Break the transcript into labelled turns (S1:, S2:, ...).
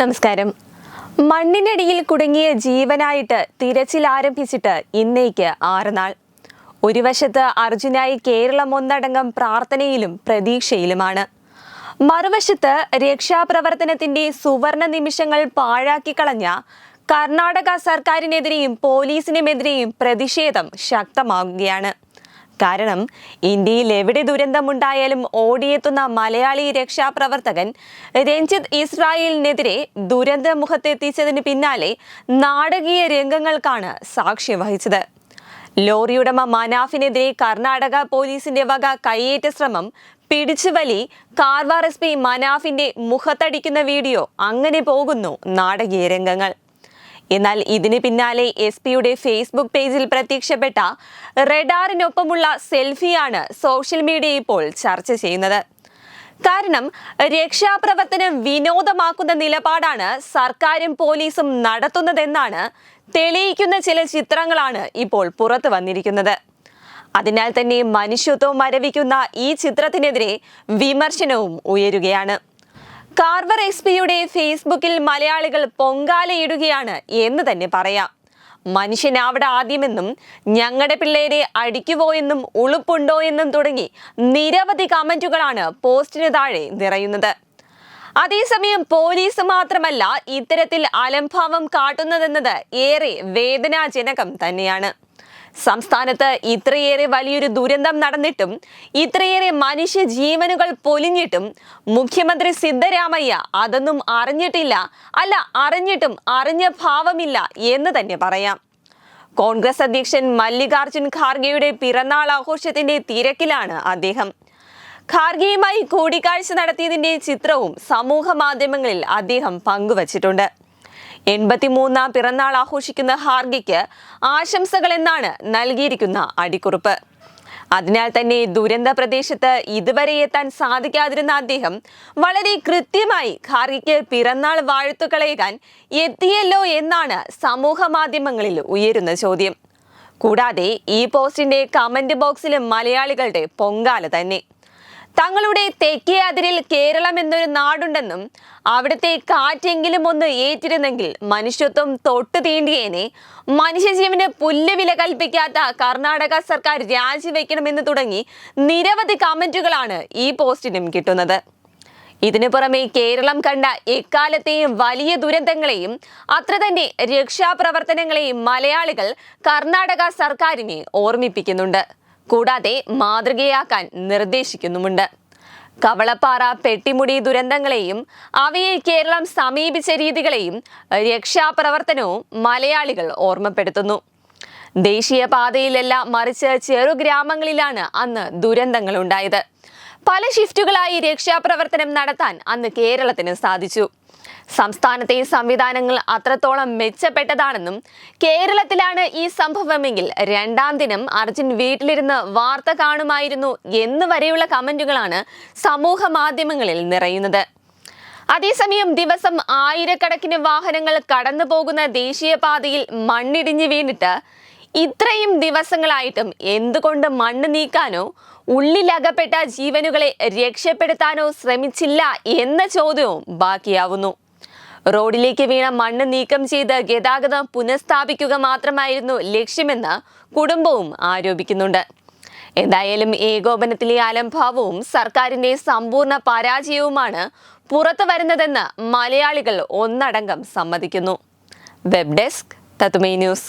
S1: നമസ്കാരം. മണ്ണിനടിയിൽ കുടുങ്ങിയ ജീവനായിട്ട് തിരച്ചിൽ ആരംഭിച്ചിട്ട് ഇന്നേക്ക് ആറുനാൾ ഒരു വശത്ത് അർജുനായി കേരളം ഒന്നടങ്കം പ്രാർത്ഥനയിലും പ്രതീക്ഷയിലുമാണ്. മറുവശത്ത് രക്ഷാപ്രവർത്തനത്തിന്റെ സുവർണ നിമിഷങ്ങൾ പാഴാക്കി കളഞ്ഞ കർണാടക സർക്കാരിനെതിരെയും പോലീസിനുമെതിരെയും പ്രതിഷേധം ശക്തമാകുകയാണ് കാരണം ഇന്ത്യയിൽ എവിടെ ദുരന്തമുണ്ടായാലും ഓടിയെത്തുന്ന മലയാളി രക്ഷാപ്രവർത്തകൻ രഞ്ജിത്ത് ഇസ്രായേലിനെതിരെ ദുരന്ത മുഖത്തെത്തിച്ചതിന് പിന്നാലെ നാടകീയ രംഗങ്ങൾക്കാണ് സാക്ഷ്യം വഹിച്ചത്. ലോറിയുടമ മനാഫിനെതിരെ കർണാടക പോലീസിന്റെ വക കയ്യേറ്റ ശ്രമം പിടിച്ചുവലി കാർവാർ എസ് പി മനാഫിന്റെ മുഖത്തടിക്കുന്ന വീഡിയോ അങ്ങനെ പോകുന്നു നാടകീയ രംഗങ്ങൾ. എന്നാൽ ഇതിന് പിന്നാലെ എസ് പിയുടെ ഫേസ്ബുക്ക് പേജിൽ പ്രത്യക്ഷപ്പെട്ട റെഡാറിനൊപ്പമുള്ള സെൽഫിയാണ് സോഷ്യൽ മീഡിയ ഇപ്പോൾ ചർച്ച ചെയ്യുന്നത്. കാരണം രക്ഷാപ്രവർത്തനം വിനോദമാക്കുന്ന നിലപാടാണ് സർക്കാരും പോലീസും നടത്തുന്നതെന്നാണ് തെളിയിക്കുന്ന ചില ചിത്രങ്ങളാണ് ഇപ്പോൾ പുറത്തു വന്നിരിക്കുന്നത്. അതിനാൽ തന്നെ മനുഷ്യത്വം മരവിക്കുന്ന ഈ ചിത്രത്തിനെതിരെ വിമർശനവും ഉയരുകയാണ്. കാർവർ എസ് പിയുടെ ഫേസ്ബുക്കിൽ മലയാളികൾ പൊങ്കാലയിടുകയാണ് എന്ന് തന്നെ പറയാം. മനുഷ്യൻ അവിടെ ആദ്യമെന്നും ഞങ്ങളുടെ പിള്ളേരെ അടിക്കുവോ എന്നും ഉളുപ്പുണ്ടോ എന്നും തുടങ്ങി നിരവധി കമന്റുകളാണ് പോസ്റ്റിന് താഴെ നിറയുന്നത്. അതേസമയം പോലീസ് മാത്രമല്ല ഇത്തരത്തിൽ അലംഭാവം കാട്ടുന്നതെന്നത് ഏറെ വേദനാജനകം തന്നെയാണ്. സംസ്ഥാനത്ത് ഇത്രയേറെ വലിയൊരു ദുരന്തം നടന്നിട്ടും ഇത്രയേറെ മനുഷ്യ ജീവനുകൾ പൊലിഞ്ഞിട്ടും മുഖ്യമന്ത്രി സിദ്ധരാമയ്യ അതൊന്നും അറിഞ്ഞിട്ടില്ല. അല്ല അറിഞ്ഞിട്ടും അറിഞ്ഞ ഭാവമില്ല എന്ന് തന്നെ പറയാം. കോൺഗ്രസ് അധ്യക്ഷൻ മല്ലികാർജുൻ ഖാർഗെയുടെ പിറന്നാൾ ആഘോഷത്തിന്റെ തിരക്കിലാണ് അദ്ദേഹം. ഖാർഗെയുമായി കൂടിക്കാഴ്ച നടത്തിയതിന്റെ ചിത്രവും സമൂഹ മാധ്യമങ്ങളിൽ അദ്ദേഹം പങ്കുവച്ചിട്ടുണ്ട്. എൺപത്തിമൂന്നാം പിറന്നാൾ ആഘോഷിക്കുന്ന ഹാർഗിക്ക് ആശംസകൾ എന്നാണ് നൽകിയിരിക്കുന്ന അടിക്കുറിപ്പ്. അതിനാൽ തന്നെ ദുരന്ത പ്രദേശത്ത് ഇതുവരെ എത്താൻ സാധിക്കാതിരുന്ന അദ്ദേഹം വളരെ കൃത്യമായി ഖാർഗിക്ക് പിറന്നാൾ വാഴ്ത്തുക്കളേകാൻ എത്തിയല്ലോ എന്നാണ് സമൂഹ മാധ്യമങ്ങളിൽ ഉയരുന്ന ചോദ്യം. കൂടാതെ ഈ പോസ്റ്റിന്റെ കമന്റ് ബോക്സിലും മലയാളികളുടെ പൊങ്കാല തന്നെ. തങ്ങളുടെ തെക്കേ അതിരിൽ കേരളം എന്നൊരു നാടുണ്ടെന്നും അവിടുത്തെ കാറ്റെങ്കിലും ഒന്ന് ഏറ്റിരുന്നെങ്കിൽ മനുഷ്യത്വം തൊട്ടു തീണ്ടിയേനെ. മനുഷ്യജീവന് പുല്ല് വില കൽപ്പിക്കാത്ത കർണാടക സർക്കാർ രാജിവെക്കണമെന്ന് തുടങ്ങി നിരവധി കമന്റുകളാണ് ഈ പോസ്റ്റിനും കിട്ടുന്നത്. ഇതിനു പുറമെ കേരളം കണ്ട എക്കാലത്തെയും വലിയ ദുരന്തങ്ങളെയും അത്ര തന്നെ രക്ഷാപ്രവർത്തനങ്ങളെയും മലയാളികൾ കർണാടക സർക്കാരിനെ ഓർമ്മിപ്പിക്കുന്നുണ്ട്. കൂടാതെ മാതൃകയാക്കാൻ നിർദ്ദേശിക്കുന്നുമുണ്ട്. കവളപ്പാറ പെട്ടിമുടി ദുരന്തങ്ങളെയും അവയെ കേരളം സമീപിച്ച രീതികളെയും രക്ഷാപ്രവർത്തനവും മലയാളികൾ ഓർമ്മപ്പെടുത്തുന്നു. ദേശീയപാതയിലല്ല മറിച്ച് ചെറു ഗ്രാമങ്ങളിലാണ് അന്ന് ദുരന്തങ്ങൾ ഉണ്ടായത് പല ഷിഫ്റ്റുകളായി രക്ഷാപ്രവർത്തനം നടത്താൻ അന്ന് കേരളത്തിന് സാധിച്ചു. സംസ്ഥാനത്തെ സംവിധാനങ്ങൾ അത്രത്തോളം മെച്ചപ്പെട്ടതാണെന്നും കേരളത്തിലാണ് ഈ സംഭവമെങ്കിൽ രണ്ടാം ദിനം അർജുൻ വീട്ടിലിരുന്ന് വാർത്ത കാണുമായിരുന്നു എന്ന് വരെയുള്ള കമന്റുകളാണ് സമൂഹ മാധ്യമങ്ങളിൽ നിറയുന്നത്. അതേസമയം ദിവസം ആയിരക്കണക്കിന് വാഹനങ്ങൾ കടന്നു പോകുന്ന ദേശീയപാതയിൽ മണ്ണിടിഞ്ഞ് വീണിട്ട് ഇത്രയും ദിവസങ്ങളായിട്ടും എന്തുകൊണ്ട് മണ്ണ് നീക്കാനോ ഉള്ളിലകപ്പെട്ട ജീവനുകളെ രക്ഷപ്പെടുത്താനോ ശ്രമിച്ചില്ല എന്ന ചോദ്യവും ബാക്കിയാവുന്നു. റോഡിലേക്ക് വീണ മണ്ണ് നീക്കം ചെയ്ത് ഗതാഗതം പുനഃസ്ഥാപിക്കുക മാത്രമായിരുന്നു ലക്ഷ്യമെന്ന് കുടുംബവും ആരോപിക്കുന്നുണ്ട്. എന്തായാലും ഏകോപനത്തിലെ അലംഭാവവും സർക്കാരിന്റെ സമ്പൂർണ പരാജയവുമാണ് പുറത്തു വരുന്നതെന്ന് മലയാളികൾ ഒന്നടങ്കം സമ്മതിക്കുന്നു. വെബ് ഡെസ്ക് തത്തുമൈ news.